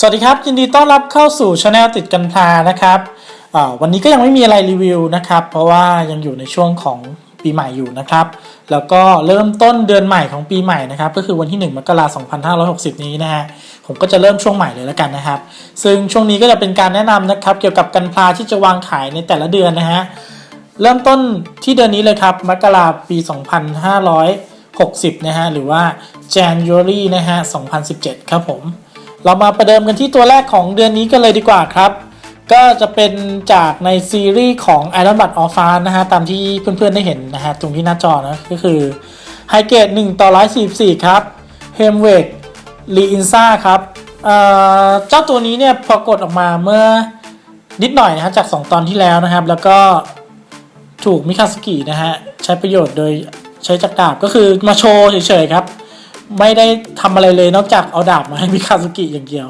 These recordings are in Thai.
สวัสดีครับ ยินดีต้อนรับเข้าสู่ช anel ติดกันพลานะครับวันนี้ก็ยังไม่มีอะไรรีวิวนะครับ เพราะว่ายังอยู่ในช่วงของปีใหม่อยู่นะครับ แล้วก็เริ่มต้นเดือนใหม่ของปีใหม่นะครับ ก็คือวันที่ 1 มกราคม2560 นี้นะฮะผมก็จะเริ่มช่วงใหม่เลยแล้วกันนะครับ ซึ่งช่วงนี้ก็จะเป็นการแนะนำนะครับ เกี่ยวกับกันพลาที่จะวางขายในแต่ละเดือนนะฮะเริ่มต้นที่เดือนนี้เลยครับมกราปี 2560 นะฮะหรือว่า January นะฮะ2017 ครับผม เรามาประเดิมกันที่ตัวแรกของเดือนนี้กันเลยดีกว่าครับ ก็จะเป็นจากในซีรีส์ของ Iron Blood of f a r นะฮะ ตามที่เพื่อนๆได้เห็นนะฮะ ตรงที่หน้าจอนะ ก็คือไฮเกรด1ต่อ144 ครับ h e m w e t ลีอินซ่าครับเอ่อเจ้าตัวนี้เนี่ยปรากฏออกมาเมื่อนิดหน่อยนะฮะจาก 2 ตอนที่แล้วนะครับ แล้วก็ถูกมิคาสกินะฮะ ใช้ประโยชน์โดยใช้จักรดาบก็คือมาโชว์เฉยๆครับ ไม่ได้ทำอะไรเลยนอกจากเอาดาบมาให้มิคาสกิอย่างเดียว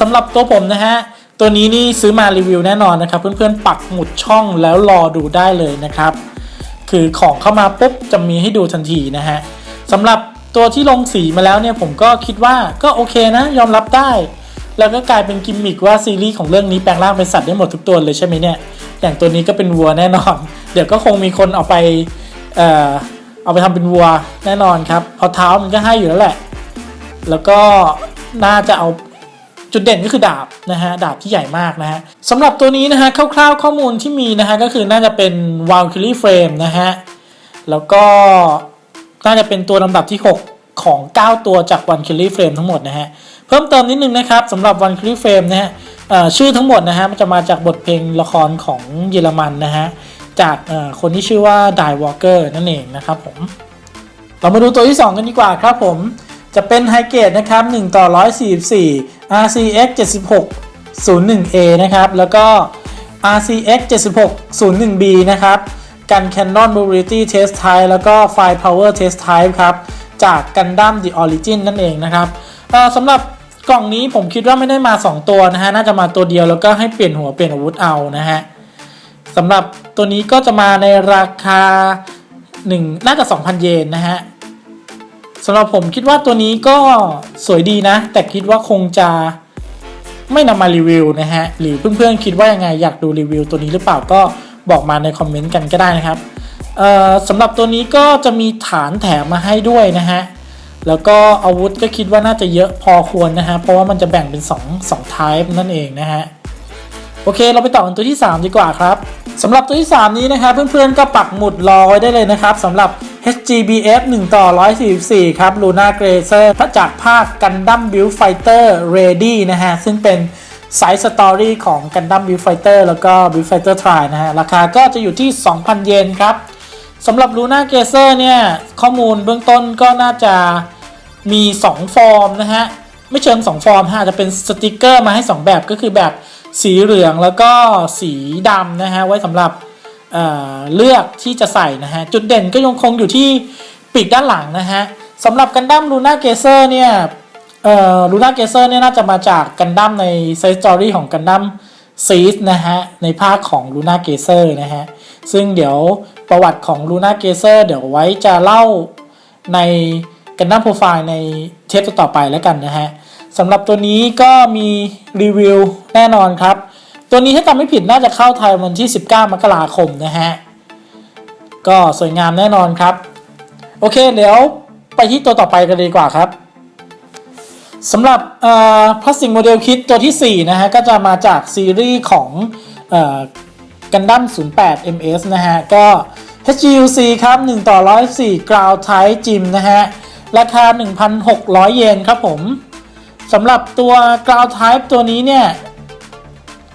สำหรับตัวผมนะฮะ ตัวนี้นี่ซื้อมารีวิวแน่นอนนะครับ เพื่อนๆปักหมุดช่องแล้วรอดูได้เลยนะครับ คือของเข้ามาปุ๊บจะมีให้ดูทันทีนะฮะสำหรับตัวที่ลงสีมาแล้วเนี่ยผมก็คิดว่าก็โอเคนะ ยอมรับได้ แล้วก็กลายเป็นกิมมิกว่าซีรีส์ของเรื่องนี้แปลงร่างเป็นสัตว์ได้หมดทุกตัวเลยใช่ไหมเนี่ย อย่างตัวนี้ก็เป็นวัวแน่นอน เดี๋ยวก็คงมีคนเอาไป เอาไปทำเป็นวัวแน่นอนครับเพราะเท้ามันก็ให้อยู่แล้วแหละ แล้วก็น่าจะเอาจุดเด่นก็คือดาบนะฮะดาบที่ใหญ่มากนะฮะสำหรับตัวนี้นะฮะคร่าวๆข้อมูลที่มีนะฮะก็คือน่าจะเป็น Valkyrie Frame นะฮะแล้วก็น่าจะเป็นตัวลำดับที่ 6 ของ 9 ตัวจาก Valkyrie Frame ทั้งหมดนะฮะเพิ่มเติมนิดนึงนะครับสำหรับ Valkyrie Frame นะฮะชื่อทั้งหมดนะฮะมันจะมาจากบทเพลงละครของเยอรมันนะฮะ จากคนที่ชื่อว่า Die Walker นั่นเองนะครับผม เรามาดูตัวที่ 2 กันดีกว่าครับผม จะเป็นไฮเกรดนะครับ1ต่อ144 RCX 76 01A นะครับ แล้วก็ RCX 76 01B นะครับ กัน Canon Mobility Test Type แล้วก็ Fire Power Test Type ครับ จาก Gundam The Origin นั่นเองนะครับสำหรับกล่องนี้ผมคิดว่าไม่ได้มา 2 ตัวนะฮะ น่าจะมาตัวเดียวแล้วก็ให้เปลี่ยนหัวเปลี่ยนอาวุธเอานะฮะ สำหรับตัวนี้ก็จะมาในราคา 1 น่าจะ 2,000 เยนนะฮะสำหรับผมคิดว่าตัวนี้ก็สวยดีนะ แต่คิดว่าคงจะไม่นำมารีวิวนะฮะ หรือเพื่อนๆคิดว่ายังไงอยากดูรีวิวตัวนี้หรือเปล่าก็บอกมาในคอมเมนต์กันก็ได้นะครับสำหรับตัวนี้ก็จะมีฐานแถมมาให้ด้วยนะฮะ แล้วก็อาวุธก็คิดว่าน่าจะเยอะพอควรนะฮะ เพราะว่ามันจะแบ่งเป็น2 2 type นั่นเองนะฮะ โอเค เราไปต่อกันตัวที่ 3 ดีกว่าครับ สำหรับตัวที่ 3 นี้นะครับ เพื่อนๆ ก็ปักหมุดรอไว้ได้เลยนะครับสำหรับ HGBF 1 ต่อ 144 ครับ Luna Grazer จากภาค Gundam Build Fighter Ready นะฮะ ซึ่งเป็นไซส์สตอรี่ของ Gundam Build Fighter แล้วก็ Build Fighter Try นะฮะ ราคาก็จะอยู่ที่ 2,000 เยนครับสำหรับ Luna Grazer เนี่ย ข้อมูลเบื้องต้นก็น่าจะมี 2 ฟอร์มนะฮะ ไม่เชิง 2 ฟอร์มฮะจจะเป็นสติกเกอร์มาให้ 2 แบบก็คือแบบ สีเหลืองแล้วก็สีดำนะฮะไว้สำหรับเเลือกที่จะใส่นะฮะจุดเด่นก็ยังคงอยู่ที่ปีกด้านหลังนะฮะสำหรับกันดั้มลูน่าเกเซอร์เนี่ยลูน่าเกเซอร์เนี่ยน่าจะมาจากกันดั้มในไซส์สตอรี่ของกันดั้มซีสนะฮะในภาคของลูน่าเกเซอร์นะฮะซึ่งเดี๋ยวประวัติของลูน่าเกเซอร์เดี๋ยวไว้จะเล่าในกันดั้มโปรไฟล์ในเทปต่อไปแล้วกันนะฮะ สำหรับตัวนี้ก็มีรีวิวแน่นอนครับ ตัวนี้ถ้าจำไม่ผิดน่าจะเข้าไทยวันที่ 19 มกราคมนะฮะ ก็สวยงามแน่นอนครับ โอเคเดี๋ยวไปที่ตัวต่อไปกันดีกว่าครับสำหรับพลาสติกโมเดลคิดตัวที่ 4 นะฮะ ก็จะมาจากซีรีส์ของกันดั้ม08 MS นะฮะ ก็ HGUC ครับ 1 ต่อ 104 Ground Type Gym นะฮะ ราคา 1,600 เยนครับผม สำหรับตัว Ground Type ตัวนี้เนี่ย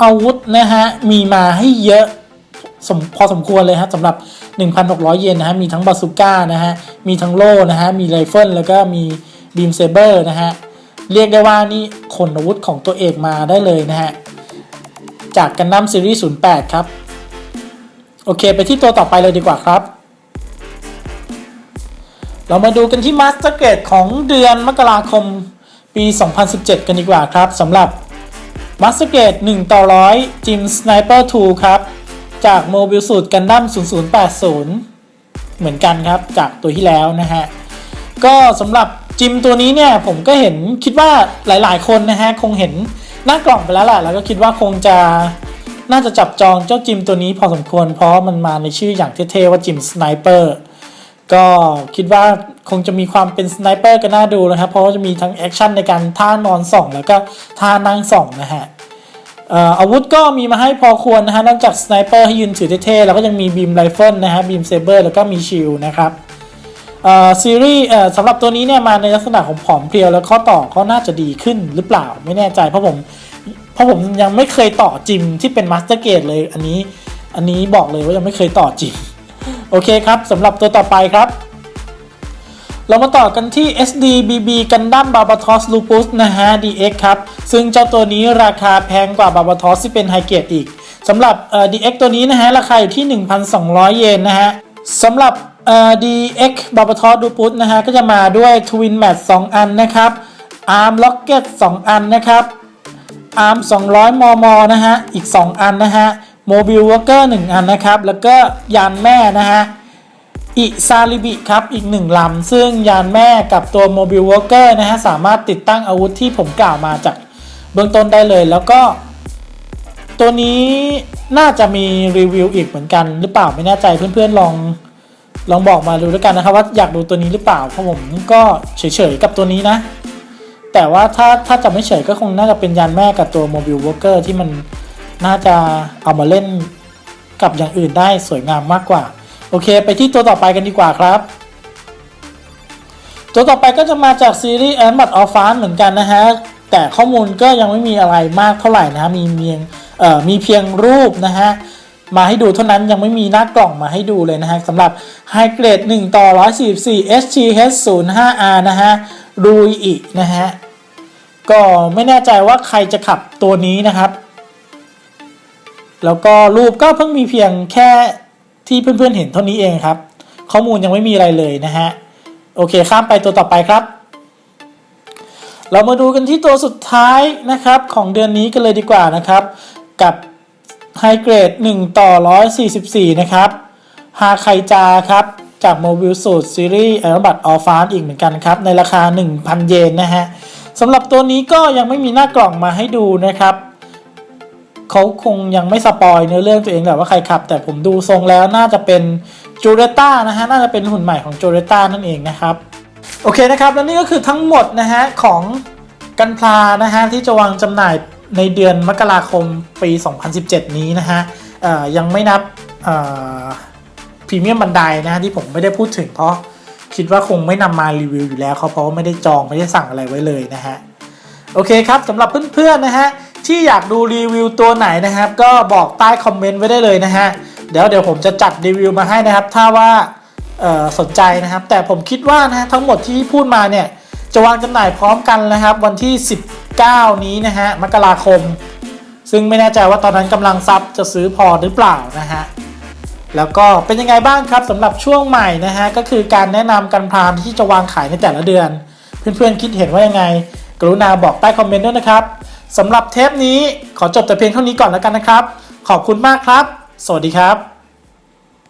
อาวุธนะฮะ มีมาให้เยอะสมพอสมควรเลยฮะสำหรับ 1,600 เยนนะฮะ มีทั้งบาซูก้านะฮะ มีทั้งโล่นะฮะ มีไรเฟิลแล้วก็มีบีมเซเบอร์นะฮะ เรียกได้ว่านี่ขนอาวุธของตัวเอกมาได้เลยนะฮะ จากกันดั้มซีรีส์08 ครับ โอเค ไปที่ตัวต่อไปเลยดีกว่าครับ เรามาดูกันที่มาสเตอร์เกรดของเดือนมกราคม ปี 2017 กันดีกว่าครับสำหรับมาสเตอร์เกรด1ต่อ100จิมสไนเปอร์2ครับ จากโมบิลสูตรกันดั้ม0080 เหมือนกันครับ จากตัวที่แล้วนะฮะ ก็สำหรับจิมตัวนี้เนี่ยผมก็เห็นคิดว่าหลายๆ คนนะฮะ คงเห็นหน้ากล่องไปแล้วแหละแล้วก็คิดว่าคงจะน่าจะจับจองเจ้าจิมตัวนี้พอสมควรเพราะมันมาในชื่ออย่างเท่ๆว่าจิมสไนเปอร์ ก็คิดว่าคงจะมีความเป็นสไนเปอร์กันน่าดูนะครับ เพราะว่าจะมีทั้งแอคชั่นในการท่านอนส่อง แล้วก็ท่านั่งส่องนะฮะอาวุธก็มีมาให้พอควรนะฮะนอกจากสไนเปอร์ให้ยืนถือเท่ๆแล้วก็ยังมีบีมไรเฟิลนะฮะบีมเซเบอร์แล้วก็มีชิลนะครับซีรีส์สำหรับตัวนี้เนี่ยมาในลักษณะของผอมเพรียวแล้วข้อต่อก็น่าจะดีขึ้นหรือเปล่าไม่แน่ใจเพราะผมเพราะผมยังไม่เคยต่อจิมที่เป็นมาสเตอร์เกตเลยอันนี้อันนี้บอกเลยว่ายังไม่เคยต่อจิม โอเคครับสำหรับตัวต่อไปครับ เรามาต่อกันที่ SDBB Gundam Barbatos Lupus นะฮะ DX ครับ ซึ่งเจ้าตัวนี้ราคาแพงกว่า Barbatos ที่เป็นไฮเกรดอีกสำหรับ DX ตัวนี้นะฮะ ราคาอยู่ที่ 1,200 เยนนะฮะสำหรับ DX Barbatos Lupus นะฮะ ก็จะมาด้วย Twin Mat 2 อันนะครับ Arm Rocket 2 อันนะครับอาร์ม200 มม นะฮะ อีก 2 อันนะฮะ โมบิลวอร์เกอร์1อันนะครับ แล้วก็ยานแม่นะฮะอิซาลิบิครับอีก1ลำ ซึ่งยานแม่กับตัวโมบิลวอร์เกอร์นะฮะสามารถติดตั้งอาวุธที่ผมกล่าวมาจากเบื้องต้นได้เลยแล้วก็ ตัวนี้น่าจะมีรีวิวอีกเหมือนกันหรือเปล่าไม่แน่ใจเพื่อนๆลองลองบอกมาดูแล้วกันนะครับว่าอยากดูตัวนี้หรือเปล่าเพราะผมก็เฉยๆกับตัวนี้นะ แต่ว่าถ้าถ้าจะไม่เฉยก็คงน่าจะเป็นยานแม่กับตัวโมบิลวอร์เกอร์ที่มัน น่าจะเอามาเล่นกับอย่างอื่นได้สวยงามมากกว่า โอเค ไปที่ตัวต่อไปกันดีกว่าครับ ตัวต่อไปก็จะมาจากซีรีส์แอนบัตออฟฟานเหมือนกันนะฮะ แต่ข้อมูลก็ยังไม่มีอะไรมากเท่าไหร่นะฮะมีเพียงเอ่อมีเพียงรูปนะฮะมาให้ดูเท่านั้นยังไม่มีหน้ากล่องมาให้ดูเลยนะฮะสำหรับ High Grade 1 ต่อ 144 SGH 0 5 R นะฮะรูอีนะฮะ ก็ไม่แน่ใจว่าใครจะขับตัวนี้นะครับ แล้วก็รูปก็เพิ่งมีเพียงแค่ที่เพื่อนๆเห็นเท่านี้เองครับ ข้อมูลยังไม่มีอะไรเลยนะฮะ โอเคข้ามไปตัวต่อไปครับ เรามาดูกันที่ตัวสุดท้ายนะครับของเดือนนี้กันเลยดีกว่านะครับ กับไฮเกรด1 ต่อ 144 นะครับฮาไคจาครับ จากโมบิลสูตรซีรีส์แอร์บัตออฟานอีกเหมือนกันครับ ในราคา 1,000 เยนนะฮะสำหรับตัวนี้ก็ยังไม่มีหน้ากล่องมาให้ดูนะครับ เขาคงยังไม่สปอยเนื้อเรื่องตัวเองแหละว่าใครขับ แต่ผมดูทรงแล้วน่าจะเป็นจูเรต้านะฮะน่าจะเป็นหุ่นใหม่ของจูเรต้านั่นเองนะครับ โอเคนะครับ แล้วนี่ก็คือทั้งหมดนะฮะของกันพลานะฮะที่จะวางจำหน่ายในเดือนมกราคมปี 2017 นี้นะฮะยังไม่นับพรีเมียมบันไดนะฮะที่ผมไม่ได้พูดถึงเพราะคิดว่าคงไม่นำมารีวิวอยู่แล้วเขาเพราะว่าไม่ได้จองไม่ได้สั่งอะไรไว้เลยนะฮะโอเคครับสำหรับเพื่อนๆนะฮะ ที่อยากดูรีวิวตัวไหนนะครับ ก็บอกใต้คอมเมนต์ไว้ได้เลยนะฮะเดี๋ยวเดี๋ยวผมจะจัดรีวิวมาให้นะครับ ถ้าว่าสนใจนะครับ แต่ผมคิดว่านะฮะทั้งหมดที่พูดมาเนี่ยจะวางจำหน่ายพร้อมกันนะครับ วันที่ 19 นี้นะฮะมกราคม ซึ่งไม่แน่ใจว่าตอนนั้นกำลังซับจะซื้อพอหรือเปล่านะฮะแล้วก็เป็นยังไงบ้างครับสำหรับช่วงใหม่นะฮะก็คือการแนะนำกันพรามที่จะวางขายในแต่ละเดือน เพื่อนๆคิดเห็นว่ายังไง กรุณาบอกใต้คอมเมนต์ด้วยนะครับ สำหรับเทปนี้ขอจบแต่เพียงเท่านี้ก่อนแล้วกันนะครับ ขอบคุณมากครับ สวัสดีครับ